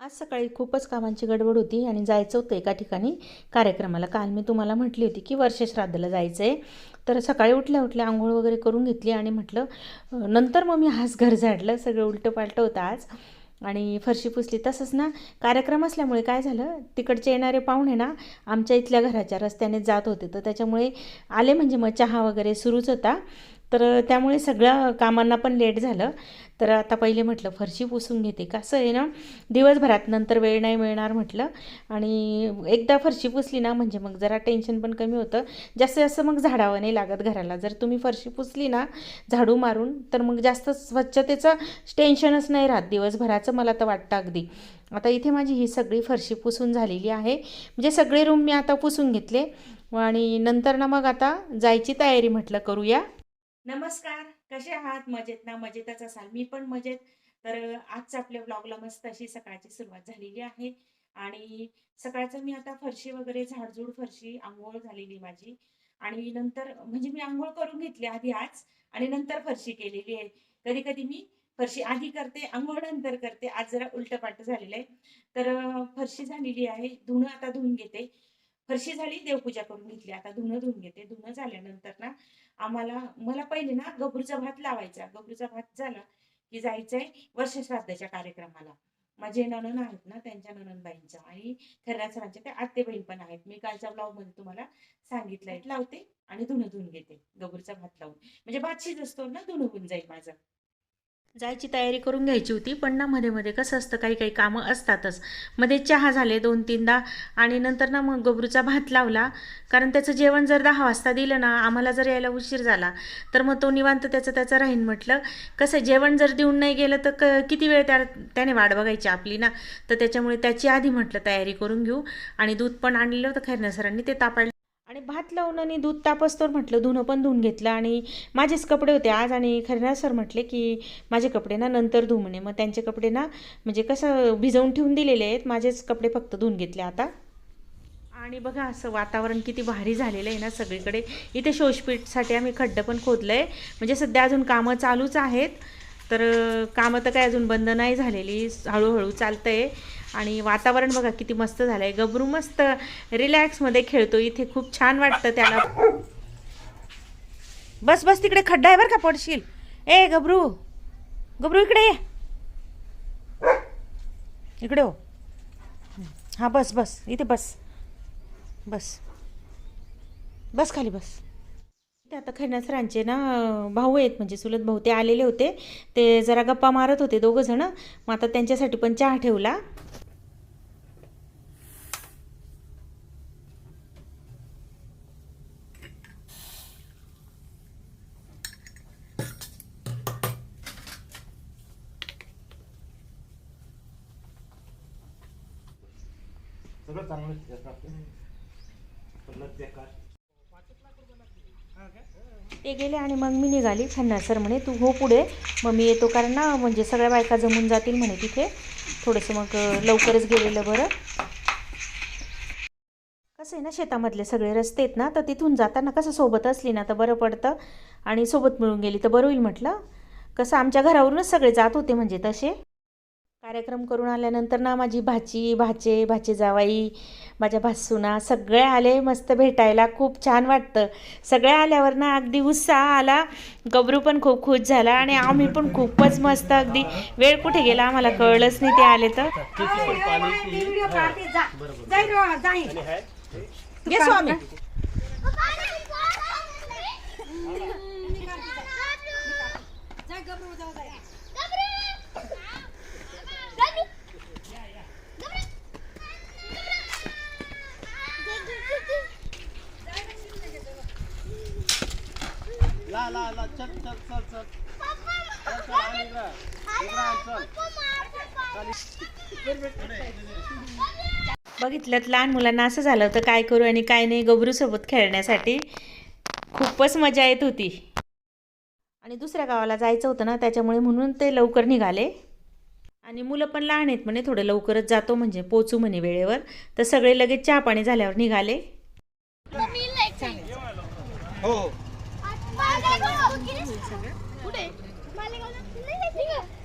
आज सकाळी खूपच कामांची गडबड होती आणि जायचं होतं एका ठिकाणी कार्यक्रमाला. काल मी तुम्हाला म्हटली होती की वर्षश्राद्धाला जायचं आहे तर सकाळी उठल्या उठल्या आंघोळ वगैरे करून घेतली आणि म्हटलं नंतर मग मी आज घर झाडलं. सगळं उलटं पालटं होतं आज. आणि फरशी पुसली. तसंच ना कार्यक्रम असल्यामुळे काय झालं तिकडचे येणारे पाहुणे ना आमच्या इथल्या घराच्या रस्त्याने जात होते. तर त्याच्यामुळे आले म्हणजे मग चहा वगैरे सुरूच होता. तर त्यामुळे सगळ्या कामांना पण लेट झालं. तर आता पहिले म्हटलं फरशी पुसून घेते. कसं आहे ना दिवसभरात नंतर वेळ नाही मिळणार म्हटलं. आणि एकदा फरशी पुसली ना म्हणजे मग जरा टेन्शन पण कमी होतं. जास्तीत जास्त मग झाडावं नाही लागत घराला. जर तुम्ही फरशी पुसली ना झाडू मारून तर मग जास्त स्वच्छतेचं टेन्शनच नाही राहत. दिवसभराचं मला तर वाटतं अगदी. आता इथे माझी ही सगळी फरशी पुसून झालेली आहे. म्हणजे सगळे रूम मी आता पुसून घेतले. आणि नंतर ना मग आता जायची तयारी म्हटलं करूया. नमस्कार कसे आहात? मजेत ना? मजेतच असाल. मी पण मजेत. तर आजच्या आपल्या ब्लॉगला मस्त अशी सकाळची सुरुवात झालेली आहे. आणि सकाळचं मी आता फरशी वगैरे झाडझूड फरशी आंघोळ झालेली माझी. आणि नंतर म्हणजे मी आंघोळ करून घेतली आधी आज आणि नंतर फरशी केलेली आहे. कधी कधी मी फरशी आधी करते आंघोळ नंतर करते. आज जरा उलटपाट झालेलं आहे. तर फरशी झालेली आहे. धुणं आता धुवून घेते. फरशी झाली देवपूजा करून घेतली. आता धुणं धुवून घेते. धुणं झाल्यानंतर ना आम्हाला मला पहिले ना गबरूचा भात लावायचा. गबरूचा भात झाला की जायचंय वर्षश्राद्धाच्या कार्यक्रमाला. माझे नणन आहेत ना त्यांच्या नणनबाईंचा आणि खऱ्या सरांच्या त्या आत्ते बहीण पण आहेत. मी कालच्या ब्लॉगमध्ये तुम्हाला सांगितलंय. लावते आणि धुणं धुवून घेते. गबरूचा भात लावून. म्हणजे भात शिजतो ना धुणं होऊन जाईल माझं. जायची तयारी करून घ्यायची होती पण ना मध्ये मध्ये कसं असतं काही काही कामं असतातच. मध्ये चहा झाले दोन तीनदा आणि नंतर ना मग गबरूचा भात लावला. कारण त्याचं जेवण जर दहा वाजता दिलं ना आम्हाला जर यायला उशीर झाला तर मग तो निवांत त्याचं त्याचं राहीन म्हटलं. कसं आहे, जेवण जर देऊन नाही गेलं तर क किती वेळ त्या त्याने वाट बघायची आपली ना? तर त्याच्यामुळे त्याची आधी म्हटलं तयारी करून घेऊ. आणि दूध पण आणलेलं होतं खैरना सरांनी ते तापायला आणि भात लावून आणि दूध तापस्तोर म्हटलं धुणं पण धुवून घेतलं आणि माझेच कपडे होते आज आणि खरेना सर म्हटले की माझे कपडे ना नंतर धुऊ म्हणे. मग त्यांचे कपडे ना म्हणजे कसं भिजवून ठेवून दिलेले आहेत माझेच कपडे फक्त धुवून घेतले आता. आणि बघा असं वातावरण किती भारी झालेलं आहे ना सगळीकडे. इथे शोषपीठसाठी आम्ही खड्डं पण खोदलं आहे म्हणजे सध्या अजून कामं चालूच आहेत. तर कामं तर काय अजून बंद नाही झालेली. हळूहळू चालतं आहे आणि वातावरण बघा किती मस्त झालं आहे गबरू मस्त रिलॅक्समध्ये खेळतो. इथे खूप छान वाटतं त्याला. बस बस तिकडे खड्डा आहे बरं का पडशील. ए गबरू. गबरू इकडे ये. इकडे हो. हां बस बस. इथे बस. बस. बस खाली बस. ते आता खैनासरांचे ना भाऊ आहेत म्हणजे चुलत भाऊ ते आलेले होते. ते जरा गप्पा मारत होते दोघं जण. मग आता त्यांच्यासाठी पण चहा ठेवला. सगळं चांगलं त्याच्यात बेकार. ते गेले आणि मग मी निघाली खन्ना सर म्हणे तू हो पुढे. मग मी येतो कारण ना म्हणजे सगळ्या बायका जमून जातील म्हणे तिथे. थोडंसं मग लवकरच गेलेलं बरं. कसं आहे ना शेतामधले सगळे रस्ते आहेत ना तर तिथून जाताना कसं सोबत असली ना तर बरं पडतं. आणि सोबत मिळून गेली तर बरं होईल म्हटलं. कसं आमच्या घरावरूनच सगळे जात होते म्हणजे तसे. कार्यक्रम करून आल्यानंतर ना माझी भाची भाचे भाचे जावाई माझ्या भासूना सगळे आले मस्त भेटायला. खूप छान वाटतं. सगळे आल्यावर ना अगदी उत्साह आला. गबरू पण खूप खुश झाला आणि आम्ही पण खूपच मस्त अगदी. वेळ कुठे गेला आम्हाला कळलंच नाही ते आले तर. स्वामी ला ला ला चल चल. चल चल चल चल आणि इकडं. इकडं आण, चल. बघितलं लहान मुलांना असं झालं होतं काय करू आणि काय नाही गबरूसोबत खेळण्यासाठी खूपच मजा येत होती. आणि दुसऱ्या गावाला जायचं होतं ना त्याच्यामुळे म्हणून ते लवकर निघाले. आणि मुलं पण लहान आहेत म्हणे थोडं लवकरच जातो म्हणजे पोचू म्हणे वेळेवर. तर सगळे लगेच चहा पाणी झाल्यावर निघाले. हो हो.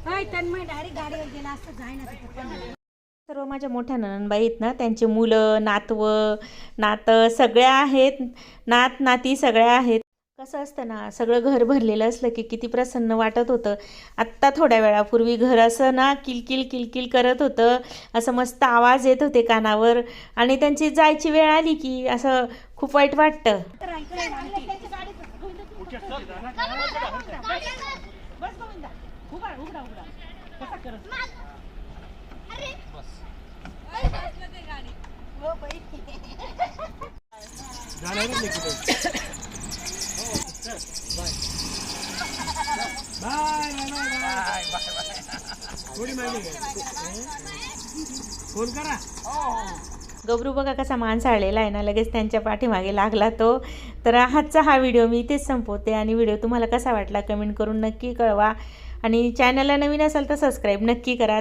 डायरेक्ट गाडीवर गेला जाय ना माझ्या मोठ्या ननंदबाई आहेत ना त्यांचे मुलं नातवं नातं सगळ्या आहेत नात नाती सगळ्या आहेत. कसं असतं ना सगळं घर भरलेलं असलं की किती प्रसन्न वाटत होतं. आत्ता थोड्या वेळापूर्वी घर असं ना किलकिल किलकिल करत होतं. असं मस्त आवाज येत होते कानावर. आणि त्यांची जायची वेळ आली की असं खूप वाईट वाटतं. जाणार नाही कुठे बाय बाय बाय थोडी माहिती फोन करा गबरू बघा कसा माणसा आलेला आहे ना लगेच त्यांच्या पाठीमागे लागला तो. तर आजचा हा व्हिडिओ मी इथेच संपवते आणि व्हिडिओ तुम्हाला कसा वाटला कमेंट करून नक्की कळवा. आणि चॅनलला नवीन असाल तर सबस्क्राईब नक्की करा.